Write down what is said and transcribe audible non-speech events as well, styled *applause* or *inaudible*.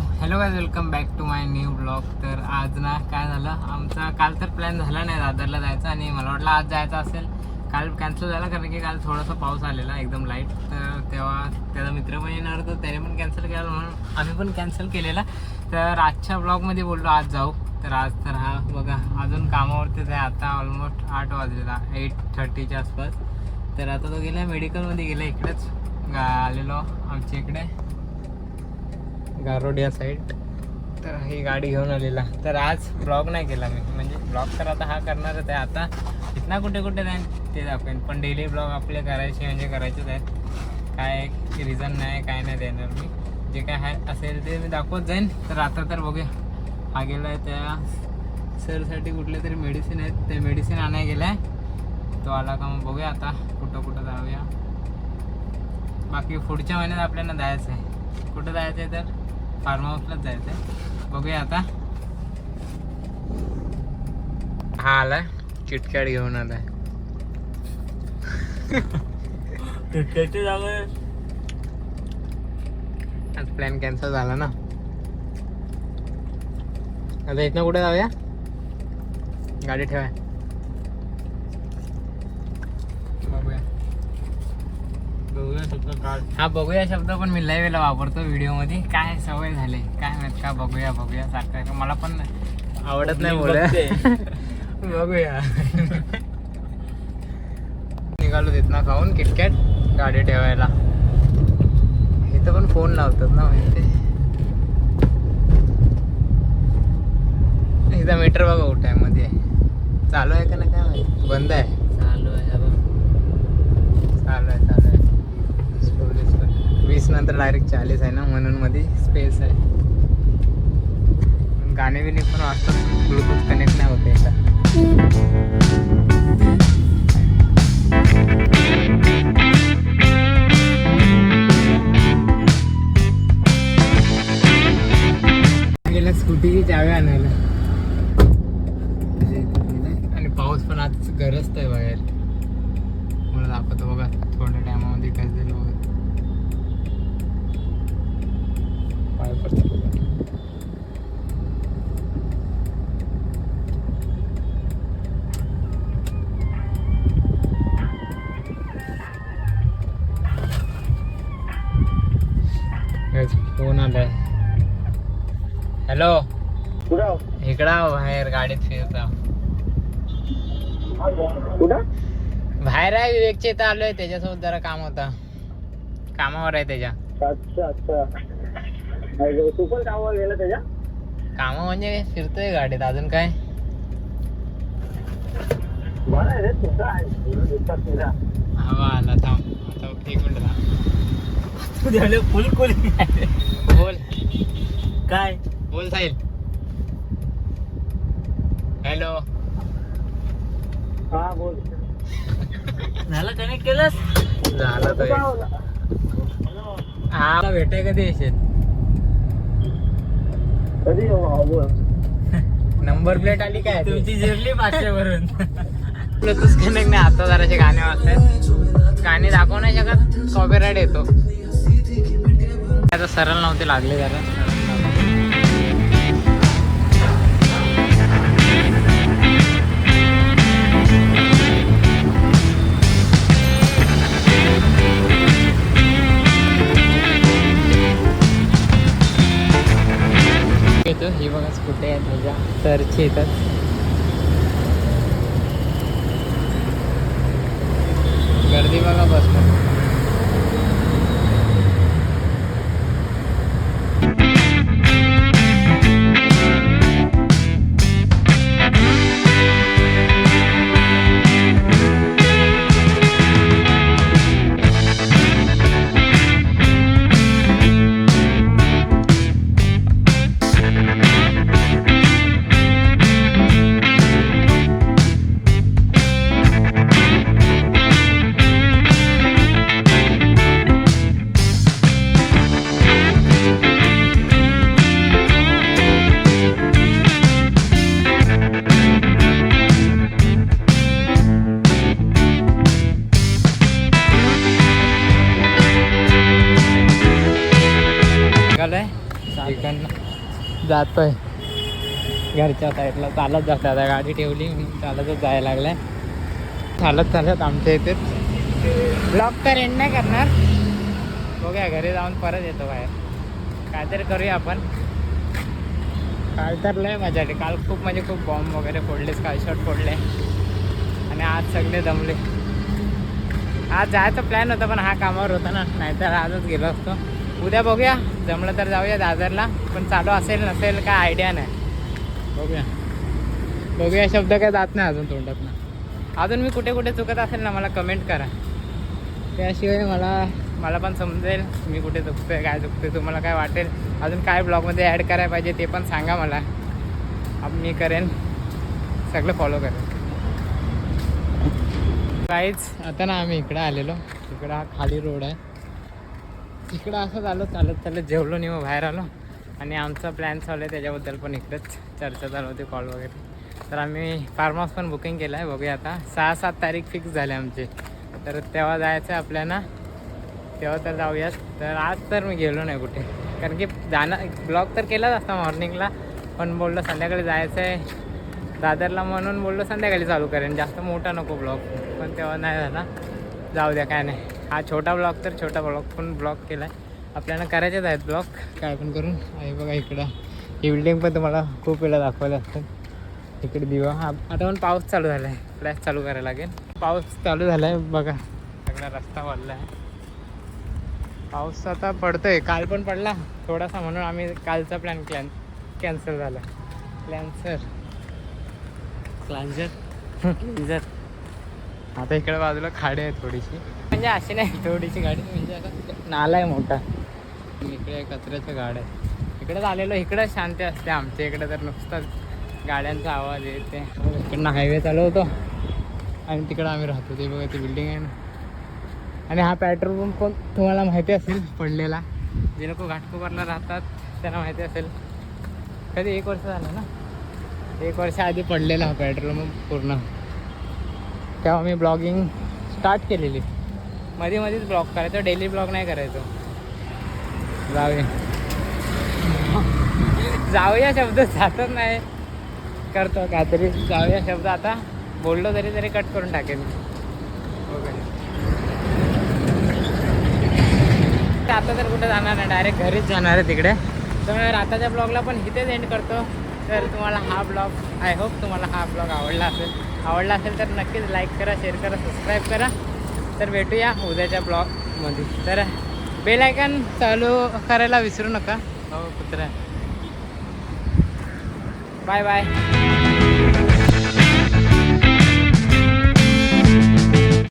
Hello guys welcome back to my new blog तर आज ना काय झालं? आमचा काल तर प्लॅन झाला नाही दादरला जायचा आणि मला वाटलं आज जायचं असेल. काल कॅन्सल झाला कारण की काल थोडासा पाऊस आलेला एकदम लाइट तर तेव्हा त्याचा मित्र पण येणार होतो त्याने पण कॅन्सल केला म्हणून आम्ही पण कॅन्सल केलेला. तर आजच्या ब्लॉगमध्ये बोललो आज जाऊ. तर आज तर हा बघा अजून कामावरतीच आहे आता ऑलमोस्ट आठ वाजलेला एट थर्टीच्या आसपास. तर आता तो गेला मेडिकलमध्ये गेला इकडेच. आलेलो आमच्या इकडे. गारोडिया साईड तर ही गाडी घेऊन आलेला. तर आज ब्लॉग नाही केला मी. म्हणजे ब्लॉग तर आता हा करणारच आहे. आता इतना कुठे कुठे नाही ते दाखवेन. पण डेली ब्लॉग आपले करायचे म्हणजे करायचेच आहेत. काय रिझन नाही काय नाही देणार मी. जे काय आहे असेल ते मी दाखवत जाईन. तर आता तर बघूया. हा गेला आहे त्या सरसाठी कुठले तरी मेडिसिन आहेत. ते मेडिसिन आणाय गेला आहे तो आला का मग बघूया आता. कुठं कुठं जाऊया. बाकी पुढच्या महिन्यात आपल्याला जायचं आहे कुठं जायचं आहे तर? फार्म हाऊसलाच जायचं आहे बघूया आता. हा आलाय. किटकॅट घेऊन आलाय. त्याची जागा आज प्लॅन कॅन्सल झाला ना. आता इथनं कुठे जाऊया? गाडी ठेवाय बघूया बघूया हा बघूया शब्द पण मी लय वेळेला वापरतो व्हिडिओमध्ये काय सवय झाले? काय माहीत का? बघूया बघूया सारखं. मला पण आवडत नाही बोल *laughs* बघूया. निघालो तिथनं खाऊन किटकॅट गाडी ठेवायला. इथं पण फोन लावतात ना माहिती इथं मीटर बघा आहे मध्ये चालू आहे का नाही काय माहिती? बंद आहे. चालू आहे चालू आहे चालू. वीस नंतर डायरेक्ट चाळीस आहे ना म्हणून मध्ये स्पेस आहे. गाणे बिणे पण वाजतात ब्लूटूथ कनेक्ट नाही होते एकदा. गेल्या स्कूटीची चावी आणायला. आणि पाऊस पण आज गरजत आहे बाहेर. मला दाखवतो बघा थोड्या टायमामध्ये काय बघा पाय पडतो. बघा फोन आलाय. हॅलो. इकडा बाहेर गाडीत फिरता. बाहेर आहे विवेकच्या इथं आलोय त्याच्यासोबत जरा काम होतं. कामावर आहे त्याच्या. अच्छा अच्छा. तू पण कामावर गेला त्याच्या? काम म्हणजे फिरतोय गाडीत. अजून काय? बरं आहे रे तुझा आहे. दिसतात तुझा हवा आला थांब. आता एक मिनिट थांब. तू झाले फुल कुल बोल. काय? बोल साहिल. हॅलो. हा बोल. झालं कनेक्ट केलंस? झालं. हा भेटाय कधी येशील? कधी येऊ हा, बोल नंबर *laughs* प्लेट आली काय? तुमची जिरली पाचशे वरून ब्लूटूथ *laughs* कनेक्ट नाही आता जराचे गाणे वाजतात गाणे दाखवू नाही शकत कॉपीराईट येतो. आता सरळ नव्हते लागले जरा. 这个 जातोय. घरच्या साईडला चालत जात आता गाडी ठेवली मी चालतच जायला लागलाय. चालत चालत आमच्या इथे. ब्लॉक तर एंड नाही करणार. बघूया घरी जाऊन परत येतो बाहेर. काहीतरी करूया आपण. काल तर लय मजा आली. काल खूप म्हणजे खूप बॉम्ब वगैरे फोडले काल शॉट फोडले. आणि आज सगळे जमले आज जायचा प्लॅन होता पण हा कामावर होता ना. नाहीतर आजच गेलो असतो. उद्या बघूया. जमलं तर जाऊया दादरला पण चालू असेल नसेल काय आयडिया नाही. बघूया. बघूया शब्द काय जात नाही अजून तोंडात ना अजून मी कुठे कुठे चुकत असेल ना मला कमेंट करा. त्याशिवाय मला मला पण समजेल मी कुठे चुकतोय काय चुकतोय तुम्हाला काय वाटेल. अजून काय ब्लॉगमध्ये ॲड करायला पाहिजे ते पण सांगा मला. अब मी करेन. सगळं फॉलो करेन. काहीच आता ना आम्ही इकडं आलेलो. इकडं हा खाली रोड आहे. इकडं असंच आलो चालत चालत जेवलो नाही मग बाहेर आलो. आणि आमचा प्लॅन चालू आहे त्याच्याबद्दल पण इकडेच चर्चा चालू होती कॉल वगैरे. तर आम्ही फार्म हाऊस पण बुकिंग केलं आहे बघूया आता. सहा सात तारीख फिक्स झाले आमचे. तर तेव्हा जायचं आहे आपल्याला. तेव्हा तर जाऊयात. तर आज तर मी गेलो नाही कुठे. कारण की जाणं ब्लॉग तर केलाच असता मॉर्निंगला पण बोललो संध्याकाळी जायचं आहे. दादरला म्हणून बोललो संध्याकाळी चालू करेन. जास्त मोठा नको ब्लॉग पण तेव्हा नाही झाला. जाऊ द्या काय नाही. हा छोटा ब्लॉग तर छोटा ब्लॉग पण ब्लॉग केला आहे आपल्याला करायचेच आहेत ब्लॉग. काय पण करून. आहे बघा इकडं. ही बिल्डिंग पण तुम्हाला खूप वेळा दाखवलं असतं इकडे दिवा. हा आता पण पाऊस चालू झाला आहे फ्लॅश चालू करायला लागेल. पाऊस चालू झाला आहे बघा. सगळा रस्ता वाढला आहे. पाऊस आता पडतोय. काल पण पडला. थोडासा म्हणून आम्ही कालचा प्लॅन क्लॅन कॅन्सल झाला. क्लॅन्सर क्लांजर क्लिंजर आता इकडे बाजूला खाडी आहे थोडीशी. म्हणजे अशी नाही थोडीशी गाडी म्हणजे आता नाला आहे मोठा. इकडे कचऱ्याचं गाड आहे. इकडे आलेलो इकडं शांती असते आमच्या इकडे तर नुसतं गाड्यांचा आवाज येते. इकडनं हायवे चालू होतो आणि तिकडं आम्ही राहतो. ते बघा ती बिल्डिंग आहे ना. आणि हा पेट्रोल पंप कोण तुम्हाला माहिती असेल पडलेला. जे लोक घाटकोपरला राहतात त्यांना माहिती असेल. कधी एक वर्ष झालं ना? एक वर्ष आधी पडलेला हा पेट्रोल पंप पूर्ण. तेव्हा मी ब्लॉगिंग स्टार्ट केलेली. मध्ये मध्येच ब्लॉग करायचो डेली ब्लॉग नाही करायचो. जाऊया. जाऊया शब्द जातच नाही. करतो काहीतरी. जाऊया शब्द आता. बोललो तरी तरी कट करून टाकेन. वगैरे आता तर कुठं जाणार नाही डायरेक्ट घरीच जाणार आहे तिकडे. तर आताच्या ब्लॉगला पण इथेच एंड करतो. तर तुम्हाला हा ब्लॉग आय होप तुम्हाला हा ब्लॉग आवडला असेल. आवडला असेल तर नक्कीच लाईक करा शेअर करा सबस्क्राईब करा. तर भेटूया उद्याच्या ब्लॉगमध्ये तर बेल आयकन चालू करायला विसरू नका. हो कुत्रा. Bye bye.